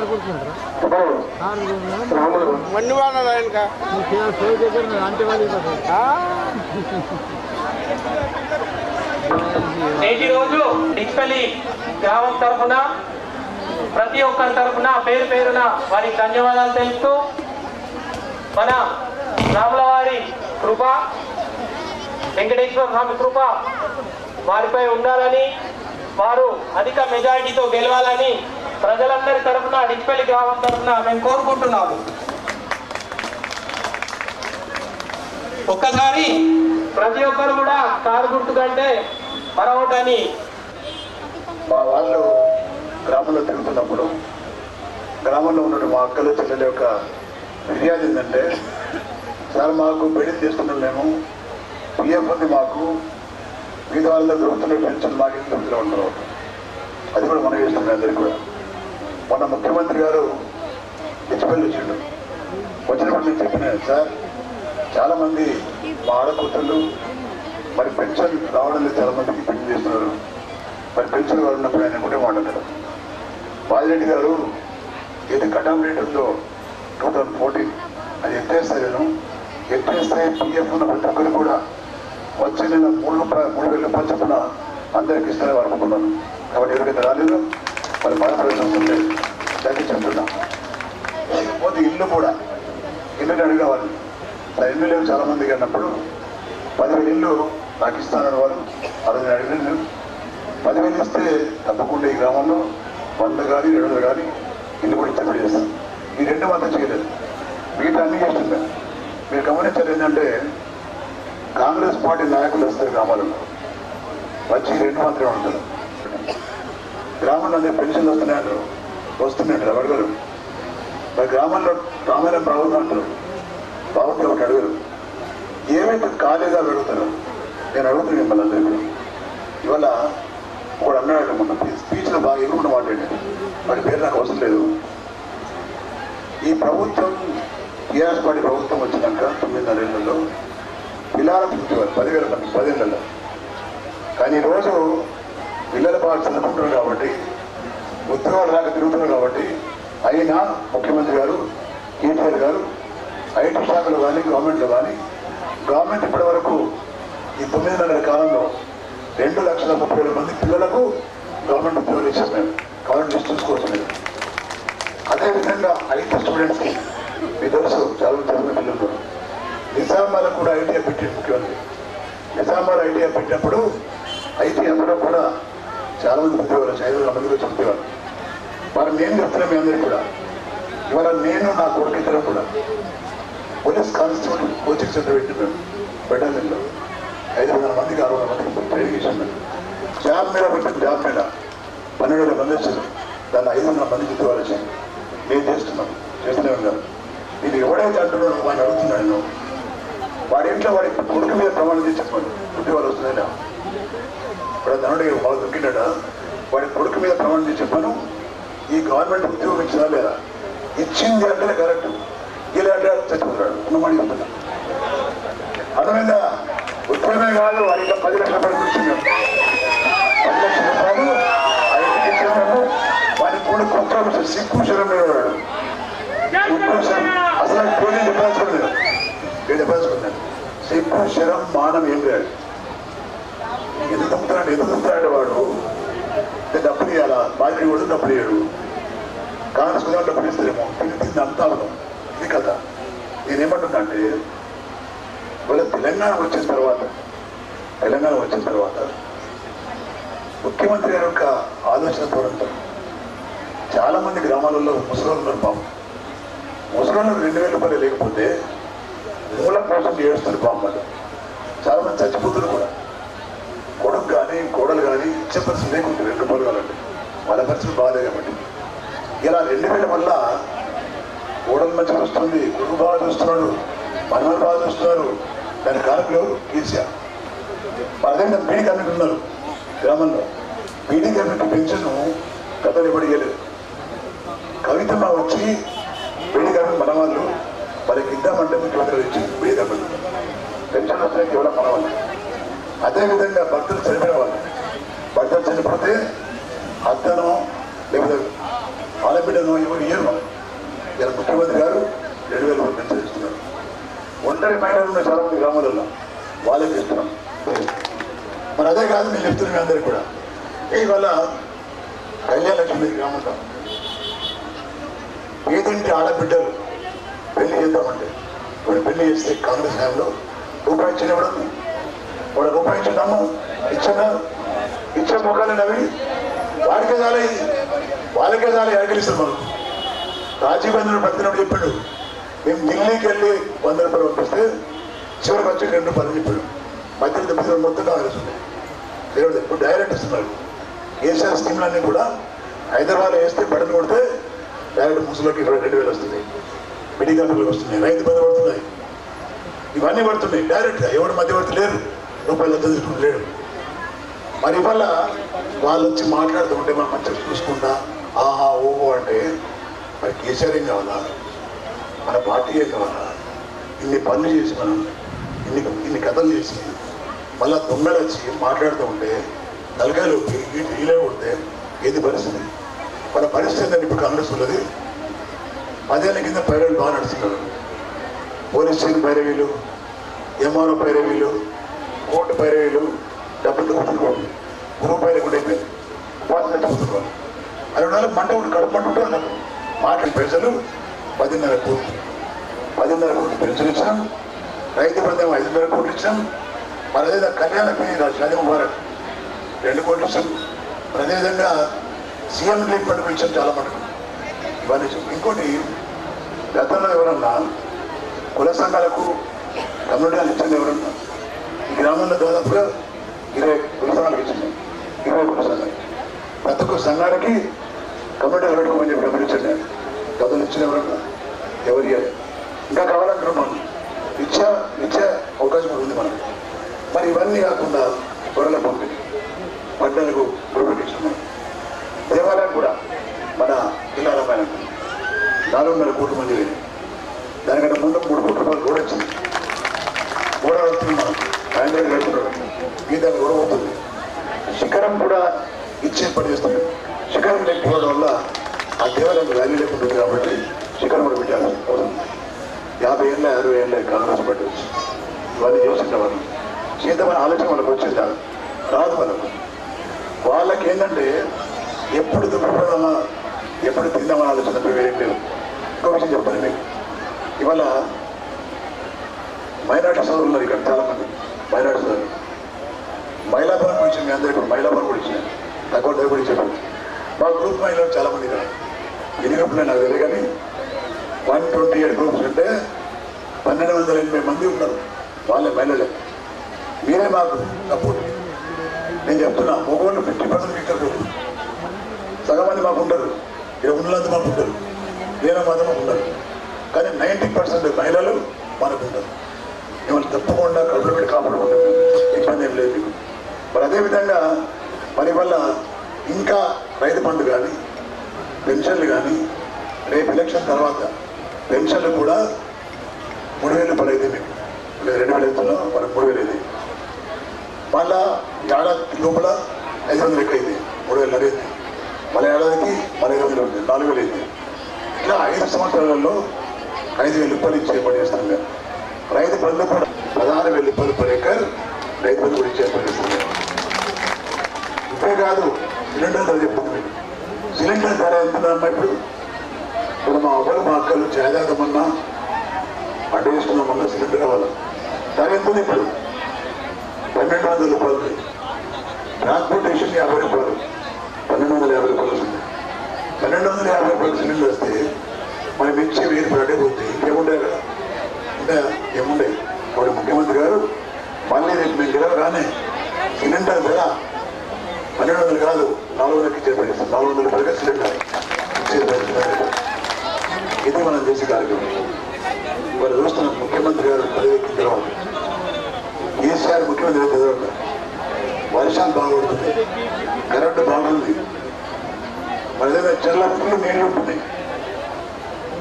దగ్గర అంటే వాళ్ళు నేటి రోజు డిస్పల్లి గ్రామం తరఫున ప్రతి ఒక్కరి తరఫున పేరు పేరున వారికి ధన్యవాదాలు తెలుపుతూ మన రాముల వారి కృప వెంకటేశ్వర స్వామి కృప వారిపై ఉండాలని వారు అధిక మెజారిటీతో గెలవాలని ప్రజలందరి తరఫున డిస్పల్లి గ్రామం తరఫున మేము కోరుకుంటున్నాము. ఒక్కసారి ప్రతి ఒక్కరు కూడా కారు గుర్తు కంటే మరొకటని మా వాళ్ళు గ్రామంలో తిరుగుతున్నప్పుడు గ్రామంలో ఉన్న మా అక్కలు చెల్లెల యొక్క ఫిర్యాదు ఏంటంటే సార్ మాకు పెళ్ళి తీసుకున్నాం మేము. పిఎఫ్ ఉంది మాకు. మిగతా వాళ్ళ దొరుకుతున్న పెన్షన్ మాకు ఇంత ఉండవు? ఉంటారు అది కూడా మనం ఇస్తున్నాం అందరికీ కూడా. మొన్న ముఖ్యమంత్రి గారు హెచ్పల్లి వచ్చిండు వచ్చినప్పుడు నేను చెప్పిన సార్ చాలా మంది మా ఆడకూతుళ్ళు మరి పెన్షన్ రావడం లేదు చాలా మందికి పెళ్ళి చేస్తున్నారు. మరి పెన్షన్ వాళ్ళు ఉన్నప్పుడు ఆయన కూడా మాట్లాడారు బాలిరెడ్డి గారు ఏది కటాం రేట్ ఉందో టూ థౌజండ్ ఫోర్టీన్ అది ఎత్తేస్తే నేను? ఎత్తేస్తే పిఎఫ్ ఉన్న ప్రతి ఒక్కరు కూడా వచ్చే నెల మూడు రూపాయలు మూడు వేల రూపాయలు చొప్పున అందరికి ఇస్తారని వాళ్ళు అనుకున్నాను కాబట్టి ఎవరికైతే రాలేదు మరి బాధపడాల్సి వస్తుంది దాన్ని చెప్తున్నాం పోతే ఇల్లు కూడా ఇల్లు అడిగేవారు నా ఆ ఇల్లు లేవు చాలామందికి అన్నప్పుడు పదివేలు ఇల్లు నాకు ఇస్తానని వారు అరవై అడిగిన పదివేలు ఇస్తే తప్పకుండా ఈ గ్రామంలో వంద కానీ రెండు వందలు కానీ ఇల్లు కూడా ఇచ్చి చేస్తాను. ఈ రెండు మాత్రం చేయలేదు. మిగతా అన్ని చేస్తుంది మీరు గమనించారు ఏంటంటే కాంగ్రెస్ పార్టీ నాయకులు వస్తారు గ్రామాలలో. వచ్చి రెండు మాత్రమే ఉంటారు. గ్రామంలో అందరి పెన్షన్లు వస్తున్నాడు వస్తున్నాయంటారు అడగరు మరి గ్రామంలో రామాయణం బాగుంది అంటారు. బాగుంది ఒకటి అడగరు. ఏమైతే ఖాళీగా అడుగుతారు నేను అడుగుతున్నాను మిమ్మల్ని అందరికీ ఇవాళ ఒకడు అన్నాడు మొన్న స్పీచ్లో బాగా ఎగురుకున్న మాట్లాడాడు వాడి పేరు నాకు అవసరం లేదు. ఈ ప్రభుత్వం టీఆర్ఎస్ పార్టీ ప్రభుత్వం వచ్చినాక తొమ్మిదిన్నర ఏళ్ళలో పిల్లల పుట్టేవారు పదివేల పది పదేళ్ళలో కానీ ఈరోజు పిల్లల బాగా చదువుకుంటున్నారు కాబట్టి ఉద్యోగాలు రాక తిరుగుతున్నారు కాబట్టి అయినా ముఖ్యమంత్రి గారు కేటీఆర్ గారు ఐటీ శాఖలు కానీ గవర్నమెంట్లో కానీ గవర్నమెంట్ ఇప్పటి వరకు ఈ తొమ్మిదిన్నర కాలంలో రెండు లక్షల ముప్పై వేల మంది పిల్లలకు గవర్నమెంట్ ఉద్యోగాలు ఇచ్చారు గవర్నమెంట్ డిస్టెన్స్ కోసం అదేవిధంగా ఐటీ స్టూడెంట్స్కి మీ తెలుసు చాలా మంది చదివిన పిల్లలు. నిజామాబాద్ కూడా ఐటీఐ పెట్టింది ముఖ్యమంత్రి. నిజామాబాద్ ఐటీఐ పెట్టినప్పుడు ఐటీ అందులో కూడా చాలా మంది ఉద్యోగాలు వచ్చాయి ఐదు వందల మందికి వచ్చి వారు నేను చెప్తున్నాం మీ అందరికీ కూడా. ఇవాళ నేను నా కొడుకు ఇద్దరు కూడా పోలీస్ కానిస్టేబుల్ కోచింగ్ సెంటర్ పెట్టినాం బెటాలియన్లో ఐదు వందల మందికి ఆరు వందల మందికి ట్రైనింగ్ ఇచ్చాను జాబ్ మీద పెట్టిన జాబ్ మీద పన్నెండు వేల మంది వచ్చారు. దాన్ని ఐదు వందల మంది ఉద్యోగాలు వచ్చాను నేను చేస్తున్నాను చేస్తూనే ఉన్నాను నేను ఎవడైతే అంటున్నాడో వాడిని అడుగుతున్నాను వాడి ఇంట్లో వాడి కొడుకు మీద ప్రమాణం చేసి చెప్పండి. ఉద్యోగాలు వస్తున్నాయినా ఇప్పుడు ధనుడు బాగా దొరికినాడు వాడి కొడుకు మీద ప్రమాణం చేసి చెప్పాను ఈ గవర్నమెంట్ ఉద్యోగం ఇచ్చినా లేదా? ఇచ్చింది అంటేనే కరెక్ట్. ఇలా అంటే చచ్చిపోతాడు. ఉన్నమాట చెప్తున్నా. అర్థమైందా? ఉద్యోగమే కాదు ఆయన పది లక్షల రూపాయలు కూర్చున్నాడు. పది లక్షల రూపాయలు ఆయనకి ఇచ్చినాడు వాడి కొడుకు ఉద్యోగం సిక్కు శరం వాడు ఉద్యోగం అసలు ఆయన పేరు చెప్పాల్సుకున్నాడు పేరు సిక్కు శరం మానం ఏం లేదు. ఎందుకు ఎదురుస్తాడు వాడు. అంటే డబ్బులు ఇవ్వాలా బాధ్యత కూడా డబ్బులు ఇవ్వడు కాంగ్రెస్ కూడా డబ్బులు ఇస్తారేమో. తిని తింది అంతా ఉన్నాం ఇది కదా నేనేమంటున్నా అంటే వాళ్ళ తెలంగాణ వచ్చిన తర్వాత తెలంగాణ వచ్చిన తర్వాత ముఖ్యమంత్రి గారి యొక్క ఆలోచన ధోరణితో చాలా మంది గ్రామాలలో ముసలి ఉన్నారు పాపం. ముసలి రెండు వేల రూపాయలు లేకపోతే మూల కోసం ఏడుస్తారు పాపం వాళ్ళు. చాలా మంది చచ్చిపోతున్నారు కూడా. కానీ కోడలు కానీ ఇచ్చే పరిస్థితి లేకుంటే రెండు రూపాయలు కావాలంటే వాళ్ళ పరిస్థితి బాగాలేదు కాబట్టి. ఇలా రెండు వేల వల్ల కోడలు మంచిగా వస్తుంది గురువు బాగా చూస్తున్నాడు మనవలు బాగా చూస్తున్నారు దాని కారకులు ఎవరు? కేసీఆర్. అదే పీడీ కమిటీ ఉన్నారు గ్రామంలో. పీడీ కమిటీ పెన్షన్ గతంలో ఎప్పుడు ఇవ్వలేదు మా వచ్చి పీడీ కమిటీ మన వాళ్ళు వాళ్ళకి ఇద్దామంటే ముఖ్యమంత్రి గారు ఇచ్చింది పీడీ కమిటీ పెన్షన్ వస్తే కేవలం మన వాళ్ళు అదేవిధంగా భర్తలు చనిపోయిన వాళ్ళు భర్తలు చనిపోతే అత్తను లేకపోతే ఆలబిడ్డను ఎవరు ఇయ్యరు ఇలా ముఖ్యమంత్రి గారు రెండు వేల రూపాయలు చేస్తున్నారు ఒంటరి మహిళలు ఉన్న చాలా మంది గ్రామాలలో వాళ్ళకి ఇస్తున్నాం. మరి అదే కాదు నేను చెప్తున్నాను మీ అందరికి కూడా. ఇవాళ కళ్యాణ లక్ష్మి గ్రామంలో ఏదంటే ఆడబిడ్డలు పెళ్ళి చేద్దామంటే ఇప్పుడు పెళ్ళి చేస్తే కాంగ్రెస్ హయాంలో రూపాయి ఇచ్చిన ఒక వాడు రూపాయి ఇచ్చిన ఇచ్చే ముఖాలు అవి వాడికే చాలే వాళ్ళకే చాలే ఎడగలిస్తాం మనం రాజీవ్ గాంధీ ప్రతినప్పుడు చెప్పాడు. మేము ఢిల్లీకి వెళ్ళి వంద రూపాయలు పంపిస్తే చివరికి వచ్చి రెండు రూపాయలు చెప్పాడు. మధ్యలో దెబ్బతిన మొత్తం కాంగ్రెస్ ఉంది దేవుడు ఇప్పుడు డైరెక్ట్ ఇస్తున్నాడు ఏసీఆర్ స్కీమ్లన్నీ కూడా హైదరాబాద్ వేస్తే బటన్ కొడితే డైరెక్ట్ ముసలోకి ఇరవై రెండు వేలు వస్తుంది మెడికల్ వస్తున్నాయి. రైతు బంధు పడుతున్నాయి. ఇవన్నీ పడుతున్నాయి. డైరెక్ట్గా ఎవరు మధ్యవర్తి లేరు. రూపాయలు తీసుకుంటూ లేడు మరి ఇవాళ వాళ్ళు వచ్చి మాట్లాడుతూ ఉంటే మనం మంచిగా చూసుకుంటా ఆహా ఓహో అంటే మరి కేసీఆర్ ఏం కావాలా? మన పార్టీ ఏం కావాలా? ఇన్ని పనులు చేసి మనం ఇన్ని ఇన్ని కథలు చేసి మళ్ళీ దొంగలు వచ్చి మాట్లాడుతూ ఉంటే తలకాయలు వీలే ఉంటే ఏది పరిస్థితి? మన పరిస్థితి ఏంటంటే ఇప్పుడు కాంగ్రెస్ ఉన్నది? పదేళ్ళ కింద పైరవీలు బాగా నడుస్తున్నారు. పోలీస్ స్టేషన్ పైరవీలు ఎంఆర్ఓ పైరవీలు కోర్టు పైరవీలు డబ్బులు కొట్టుకోండి రూపాయలు కూడా అయిపోయింది వాళ్ళు చదువుతున్నారు అది ఉండాలి మంట ఉండి కడుపు మంట ఉంటుంది నాకు. మాటలు పెన్షన్లు పదిన్నర కోట్లు. పదిన్నర కోట్లు పెన్షన్ ఇచ్చాం రైతు బంధం ఐదున్నర కోట్లు ఇచ్చాం మరి అదేవిధంగా కళ్యాణ షాదీ ముబారక్? రెండు కోట్లు ఇచ్చాం మరి అదేవిధంగా సీఎం లీగ్ పట్టుకు ఇచ్చాం చాలా మటుకు. ఇవన్నీ ఇంకోటి గతంలో ఎవరన్నా కుల సంఘాలకు కమ్యూనిటీ ఇచ్చింది ఎవరన్నా? గ్రామంలో దాదాపుగా ఇరవై కుల సంఘాలకు ఇచ్చింది. ఇరవై కుల ప్రతి ఒక్క సంఘానికి కమిటీ పెట్టుకోమని చెప్పి గమనించండి గదులు ఇచ్చిన ఎవరన్నా? ఎవరు ఇయ్యాలి? ఇంకా కావాలంటున్నాం ఇచ్చా ఇచ్చే అవకాశం ఉంది మనకు. మరి ఇవన్నీ కాకుండా గొర్రెల పంపిణీ. పంటలకు ప్రకటిస్తున్నాం దేవాలయం కూడా మన జిల్లా రామాయణం నాలుగున్నర కోట్ల మంది వెళ్ళి దానికంటే ముందు మూడు కోట్ల రూపాయలు కూడా వచ్చింది. కూడా వస్తుంది మనం ఆయన దగ్గర పెట్టుకున్నాడు కూడా అవుతుంది శిఖరం కూడా ఇచ్చే పని చేస్తుంది. శిఖరం లేకపోవడం వల్ల ఆ దేవాలయం వాల్యూ లేకుండా ఉంది కాబట్టి శిఖరం కూడా పెట్టాల్సి యాభై ఏళ్ళ అరవై ఏళ్ళ కాంగ్రెస్ పార్టీ వచ్చి ఇవన్నీ చేసిండే వాళ్ళు చేద్దామని ఆలోచన వాళ్ళకి వచ్చేది? రాదు వాళ్ళకు వాళ్ళకి ఏంటంటే ఎప్పుడు దుఃఖపడమా ఎప్పుడు తిందామని ఆలోచన వేరే లేదు. ఇంకో విషయం చెప్తాను మీకు. ఇవాళ మైనార్టీ సోదరులు ఉన్నారు ఇక్కడ చాలామంది. మైనార్టీ సార్ మైలాపురం గురించి మీ అందరికీ మహిళా భవన్ గురించి తక్కువ దగ్గర గురించి మా గ్రూప్ మహిళలు చాలా మంది ఇక్కడ. ఎన్ని గ్రూపులు నాకు తెలియదు కానీ వన్ ట్వంటీ ఎయిట్ గ్రూప్స్ అంటే పన్నెండు వందల ఎనభై మంది ఉన్నారు. వాళ్ళే మహిళలే. మీరే మాకు సపోర్ట్ నేను చెప్తున్నా మగవాళ్ళు ఫిఫ్టీ పర్సెంట్ ఇక్కడ సగం మంది మాకు ఉండరు. ఇక్కడ ఉన్నంత మాకు ఉండరు. వేరే మాత్రం మాకు ఉండరు. కానీ నైంటీ పర్సెంట్ మహిళలు మనకు ఉండరు. మిమ్మల్ని తప్పకుండా కడుపులో పెట్టి కాపాడుకుంటాం. ఇబ్బంది ఏం లేదు. మరి అదేవిధంగా మరి వల్ల ఇంకా రైతు బంధు కానీ పెన్షన్లు కానీ రేపు ఎలక్షన్ తర్వాత పెన్షన్లు కూడా మూడు వేలు పడైతే మీకు. రెండు వేల అవుతుందో మనకు మూడు వేలు అయింది మళ్ళా ఏడాది లోపల ఐదు వందలు ఎక్కువైంది అయింది మూడు వేలు అయింది మళ్ళీ ఏడాదికి మళ్ళీ ఐదు వందలు ఉంది నాలుగు వేలు అయింది ఇట్లా ఐదు సంవత్సరాలలో ఐదు వేలు రూపాయలు ఇచ్చే పని చేస్తాం మేము రైతు బంధు కూడా పదహారు వేల రూపాయలు పర్ ఎకర్ రైతు బంధు కూడా ఇచ్చే పని కాదు సిలిండర్ ధర చెప్తుంది సిలిండర్ ధర ఎంత ఇప్పుడు? ఇప్పుడు మా అవ్వలు మా అక్కలు చేదాదమన్నా పంట వేసుకున్నామన్నా సిలిండర్ కావాలి. ధర ఎంత ఇప్పుడు? పన్నెండు వందల రూపాయలు ట్రాన్స్పోర్టేషన్ యాభై రూపాయలు. పన్నెండు వందల యాభై రూపాయలు వస్తుంది. పన్నెండు వందల యాభై రూపాయలు సిలిండర్ వస్తే మనం ఇచ్చే వేరు పడే పోతే ఇంకేముండే కదా అంటే ఏముండే వాడు ముఖ్యమంత్రి గారు మళ్ళీ రేపు మేము గెలవగానే సిలిండర్ ధర పన్నెండు వందలు కాదు నాలుగు వందలకి ఇచ్చే పరిస్థితి. నాలుగు వందల రూపాయలుగా సిలిండర్ ఇచ్చే పరిస్థితి. ఇది మనం చేసే కార్యక్రమం. వాళ్ళు చూస్తున్న ముఖ్యమంత్రి గారు పదవి తర్వాత ఈసారి ముఖ్యమంత్రి అయితే ఎదురుగా వర్షాలు బాగుంటుంది కరెంటు బాగుంది. మన దగ్గర చెర్ల పుట్లు నీళ్ళు ఉంటున్నాయి.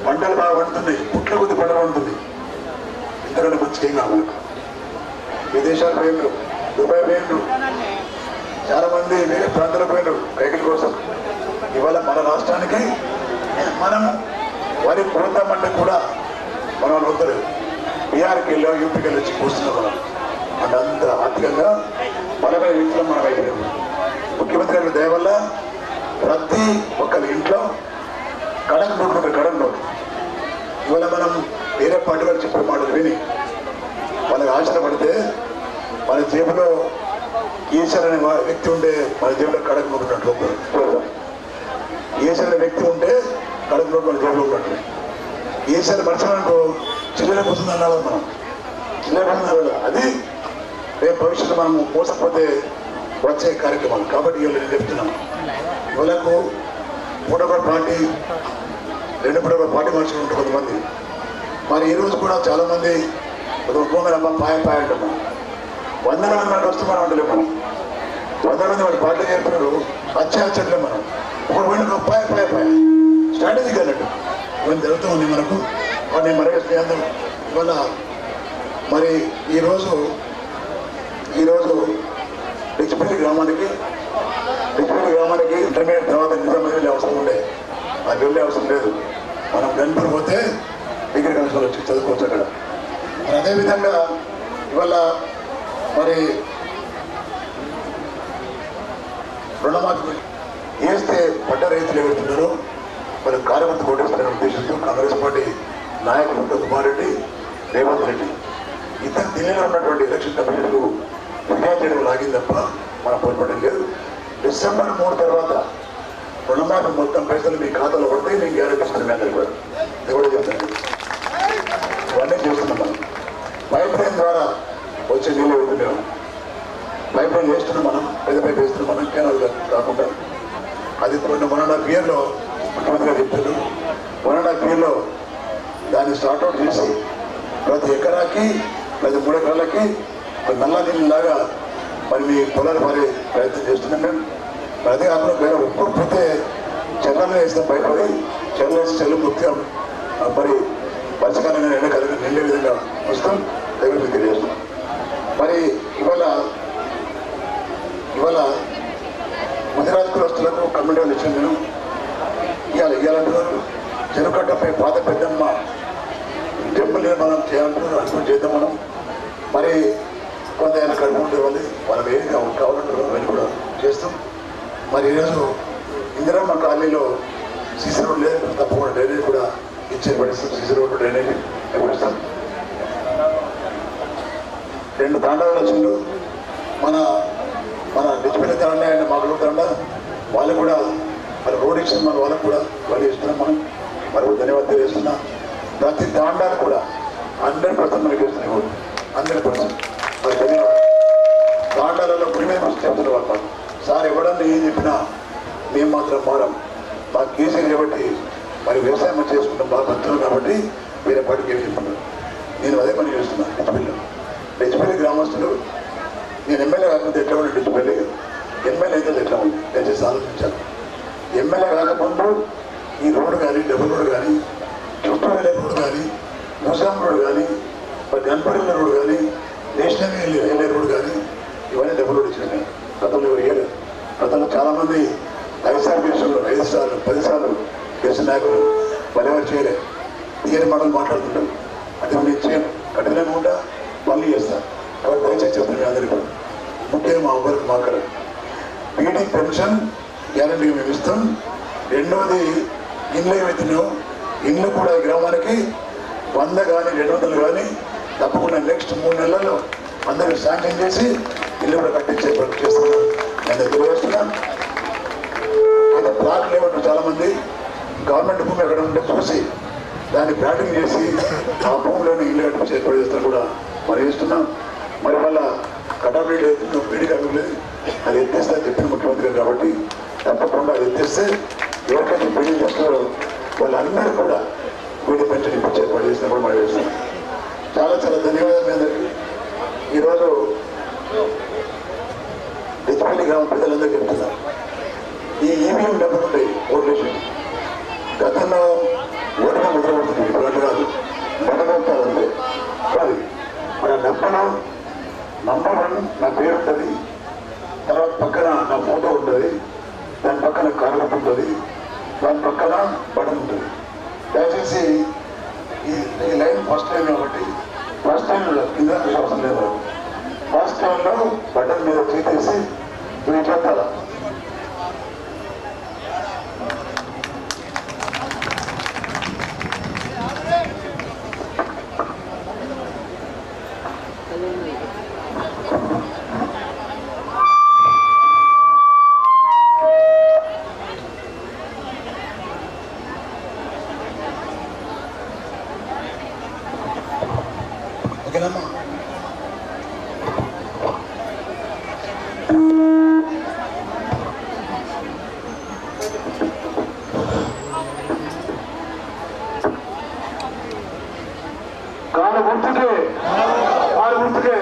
పంటలు బాగా పండుతున్నాయి. పుట్ల కొద్ది పంట ఉంటుంది ఇంతకంటే మంచిగా ఏం కావాలి? విదేశాలు పోయిండ్రు దుబాయ్ పోయిండ్రు చాలా మంది వేరే ప్రాంతాలకు పోయినారు కైకిల కోసం. ఇవాళ మన రాష్ట్రానికి మనం వరి పోతామంటే కూడా మన వాళ్ళు వద్దలేదు బీహార్కి వెళ్ళాం యూపీకి వెళ్ళి వచ్చి కూర్చున్నాం మనం. అంటే అంత ఆర్థికంగా బలమైన వ్యక్తులు మనం అయిపోయాము ముఖ్యమంత్రి గారి దయ వల్ల ప్రతి ఒక్కరి ఇంట్లో కడక్ నోటు ఉంటుంది ఇవాళ మనం వేరే పార్టీ వారు చెప్పే మాటలు విని వాళ్ళకి ఆశ్చర్యపడితే మన జేబులో ఈశ్వర్ అనే వ్యక్తి ఉంటే మన జేబులో కడకు ఉన్నట్టు చూద్దాం ఈశ్వర్ అనే వ్యక్తి ఉంటే కడకు మన జేబులో ఉన్నట్టు. ఈశ్వర్ మర్చిపోయినట్టు చిల్లర పోతుంది అన్నారు మనం. చిల్లర పోతుంది అది రేపు భవిష్యత్తు మనం మోసపోతే వచ్చే కార్యక్రమాలు కాబట్టి ఇవాళ నేను చెప్తున్నాను. ఇవాళకు పూటగొడ పార్టీ రెండు పూటగొడ పార్టీ మనుషులు ఉంటారు కొంతమంది. మరి ఈ రోజు కూడా చాలా మంది ఉద్యోగం అమ్మ పాయ పాయ వందల మంది మనకు వస్తున్నాం మనం ఉండలేము మనం. వందల మంది వాడి పాటలు చేరుతున్నారు అచ్చా మనం. ఒక పోయిన పాయ పాయ పాయ. స్ట్రాటజీ అన్నట్టు. ఇవన్నీ జరుగుతూ ఉంది మనకు? వాడిని మరవేసి అందరం ఇవాళ మరి ఈరోజు ఈరోజు డిచ్చిపల్లి గ్రామానికి డిచ్చిపల్లి గ్రామానికి ఇంటర్మీడియట్ తర్వాత నిజామాబాద్ వెళ్ళే అవసరం ఉండే. అది వెళ్ళే అవసరం లేదు. మనం గన్పూర్ పోతే డిగ్రీ వచ్చి చదువుకోవచ్చు అక్కడ మరి అదేవిధంగా ఇవాళ మరి రుణమాఫీ వేస్తే పడ్డ రైతులు ఎవరుతున్నారో మరి కార్యవర్తి కోటేస్తున్న ఉద్దేశంతో కాంగ్రెస్ పార్టీ నాయకులు ఉత్తమ్ కుమార్ రెడ్డి రేవంత్ రెడ్డి. ఇద్దరు ఢిల్లీలో ఉన్నటువంటి ఎలక్షన్ కమిషన్లు ఫిర్యాదు చేయడం లాగింది తప్ప మన పొరపడడం లేదు. డిసెంబర్ మూడు తర్వాత రుణమాఫీ మొత్తం పైసలు మీ ఖాతాలో పడితే మీకు గ్యారెంటీ ఇస్తున్నాం అందరికీ కూడా ఇది కూడా చెప్తాను. ఇవన్నీ చేస్తున్నాం. మనం పైప్ లైన్ ద్వారా వచ్చే నీళ్ళు వెళ్తున్నాం పైప్ లైన్ వేస్తున్నాం మనం పెద్ద పైప్ వేస్తున్నాం మనం కెనాల్ కాకుండా అది కొన్ని వన్ అండ్ హాఫ్ ఇయర్లో ముఖ్యమంత్రి చెప్తారు వన్ అండ్ హాఫ్ ఇయర్లో దాన్ని స్టార్ట్అవుట్ చేసి ప్రతి ఎకరాకి ప్రతి మూడు ఎకరాలకి ఒక నల్ల నీళ్ళలాగా మరి మీ పొలాలు మారే ప్రయత్నం చేస్తున్నాం మేము. ప్రతి అదే కాకుండా వేరే ఒక్కరు పోతే చెర్లలో వేసిన భయపడి చెర్ల వేసి చెల్లు ముఖ్యం మరి మరి వర్షకాలంగా కలిగి నిండే విధంగా వస్తాం దగ్గర మీకు తెలియజేస్తాం మరి ఇవాళ ఇవాళ గుజరాత్ కులస్తులకు కమ్యూనిటీ వాళ్ళు ఇచ్చిన నేను? ఇవాళ ఇవ్వాలంటున్నారు చెరుకట్టపై పాత పెద్దమ్మ టెంపుల్ నిర్మాణం చేయాలంటున్నారు. అనుకుని చేద్దాం మనం. మరి కొంత ఆయన కడుపు ఉండే వాళ్ళు వాళ్ళకి ఏం కావాలంటారు అవన్నీ కూడా చేస్తాం. మరి ఈరోజు ఇందిరమ్మ కాలనీలో సీసీ రోడ్ లేదు తప్పకుండా డైరీ కూడా ఇచ్చే పడిస్తాం సీసీ రోడ్ డ్రైనేజ్ పడిస్తాం రెండు తాండాలు వచ్చిండు మన మన నిజమైన తాండా ఆయన మగలు తండ వాళ్ళు కూడా మరి రోడ్ ఇచ్చిన మన వాళ్ళకు కూడా వాళ్ళు ఇస్తున్నాం మనం. మరి ధన్యవాదాలు తెలియజేస్తున్నా. ప్రతి తాండాలు కూడా హండ్రెడ్ పర్సెంట్ మనకి ఇస్తున్నాయి హండ్రెడ్ పర్సెంట్. మరి ధన్యవాదాలు. తాండాలలో ప్రీమియం చెప్తున్నారు వాళ్ళు. సార్ ఎవడన్నా ఏం చెప్పినా మేము మాత్రం మారం. మా కేసీఆర్ కాబట్టి మరి వ్యవసాయం చేసుకుంటాం బాగా బతున్నాం కాబట్టి వేరే పాటికి ఏమి నేను అదే పని చేస్తున్నాను డిజిపల్లి డిజిపల్లి గ్రామస్తులు నేను ఎమ్మెల్యే కాకపోతే ఎట్లా ఉండే డిజిపల్లి ఎమ్మెల్యే అయితే ఎట్లా ఉంది దయచేసి ఆలోచించాను ఎమ్మెల్యే కాకముందు ఈ రోడ్డు కానీ డబుల్ రోడ్డు కానీ చుట్టూ వెళ్ళే రోడ్డు కానీ ముసాం రోడ్డు కానీ మరి గన్పడి రోడ్డు కానీ నేషనల్ వెళ్ళే రోడ్డు కానీ ఇవన్నీ డబుల్ రోడ్డు ఇచ్చినాయి గతంలో ఎవరు వేయలేదు గతంలో చాలామంది ఐదు సార్లు ఐదు సార్లు పది సార్లు. గెలిచిన నాయకులు వాళ్ళెవరు చేయలేదు తీయని మాటలు మాట్లాడుతుంటారు అది నేను చేయను కఠినంగా ఉంటా మళ్ళీ చేస్తాను కాబట్టి దయచేసి చెప్తాను మీ అందరికీ. కూడా. ముఖ్యంగా మా ఊరికి మాట్లాడు పీడీ పెన్షన్ గ్యారంటీ మేము ఇస్తాం. రెండవది ఇండ్లు ఏమైతున్నాయో ఇండ్లు కూడా గ్రామానికి వంద కానీ రెండు వందలు కానీ తప్పకుండా నెక్స్ట్ మూడు నెలల్లో అందరికి శాంక్షన్ చేసి ఇల్లు కూడా కట్టించే పని చేస్తున్నాను నేను తెలియజేస్తున్నాను అయితే ప్లాట్లు ఏమంటారు చాలామంది గవర్నమెంట్ భూమి ఎక్కడ ఉంటే చూసి దాన్ని బ్యాటింగ్ చేసి ఆ భూమిలోని ఇల్లు కట్టించి ఏర్పాటు కూడా మరి ఇస్తున్నాం మరి మళ్ళా కటాబీ లేదు పీడి కమిటీ అది ఎత్తేస్తే అని చెప్పిన ముఖ్యమంత్రి కాబట్టి తప్పకుండా అది ఎత్తేస్తే ఎవరికైతే పీడి చేస్తున్నారో వాళ్ళందరూ కూడా పీడి పెన్షన్ ఇప్పించి ఏర్పాటు చేసినా కూడా మరి చేస్తున్నాం. చాలా చాలా ధన్యవాదాలు మీ అందరికీ. ఈరోజు డిజిపల్లి గ్రామ ప్రజలందరూ చెప్తున్నారు ఈ ఈవీఎం డబ్బులు ఉంటాయి ఓట్లు గతంలో ఓటుగా ముద్ర పడుతుంది ఇప్పుడు కాదు. మొదలవుతారు అంతే మన డబ్బులు నంబర్ వన్ నా పేరు ఉంటుంది తర్వాత పక్కన నా ఫోటో ఉంటుంది దాని పక్కన కారు ఉంటుంది దాని పక్కన బటన్ ఉంటుంది. దయచేసి ఈ ఈ లైన్ ఫస్ట్ టైం కాలు గుర్తుకే కాలు గుర్తుకే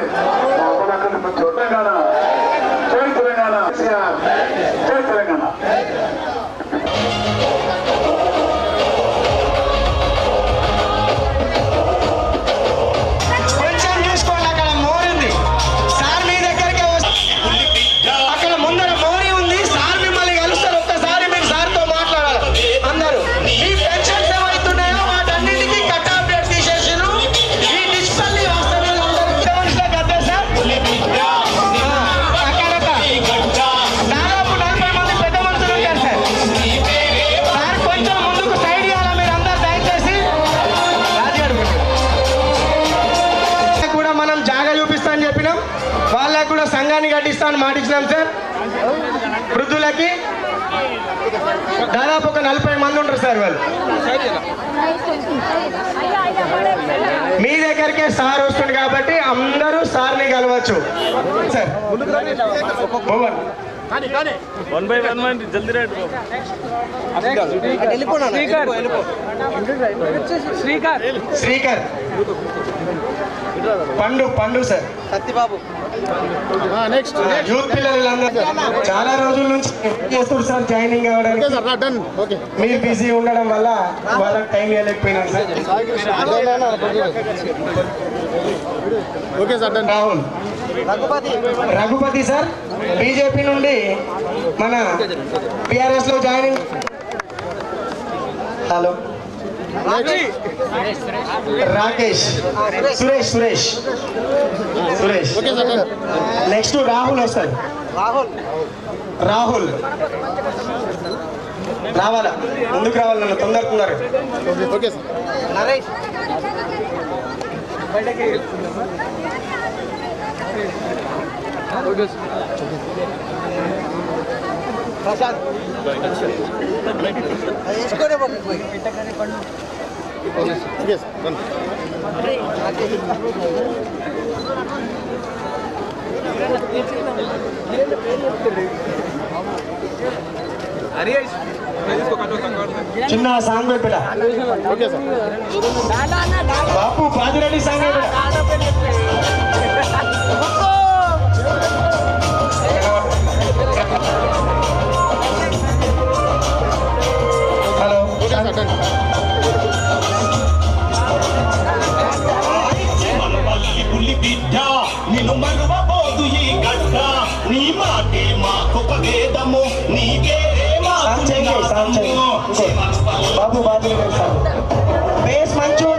కూడా సంఘాన్ని కట్టిస్తా అని మాటిచ్చినాం సార్. వృద్ధులకి దాదాపు ఒక నలభై మంది ఉంటారు సార్ వాళ్ళు. మీ దగ్గరికే సార్ వస్తుంది కాబట్టి అందరూ సార్ని కలవచ్చు. Sir Bhuvan one by one మంది జల్దీ రైట్ శ్రీకర్. పండు పండు సార్. నెక్స్ట్ యూత్ పిల్లలందరూ చాలా రోజుల నుంచి చేస్తారు సార్ జాయినింగ్ అవ్వడానికి. సార్ డన్ ఓకే మీరు బిజీ ఉండడం వల్ల వాళ్ళకి time ఇవ్వలేకపోయినాం sir. Okay sir done Rahul. Raghupathi. Sir BJP నుండి మన పిఆర్ఎస్లో joining hello Rakesh. Suresh Suresh. Suresh. Next Rahul వస్తాడు. రాహుల్. రాహుల్. రావాలా? ముందుకు రావాలి? నన్ను తొందర తొందర okay sir. Okay sir. Done చిన్న సాంగ్ పెట్ట okay sir Bapu Padireddy song పెట్ట నిన్ను మరువబోదు ఈ గడ్డ నీ మాటే మాకొక నీకే మాకు బాబు బేస్ మంచు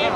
เนี่ย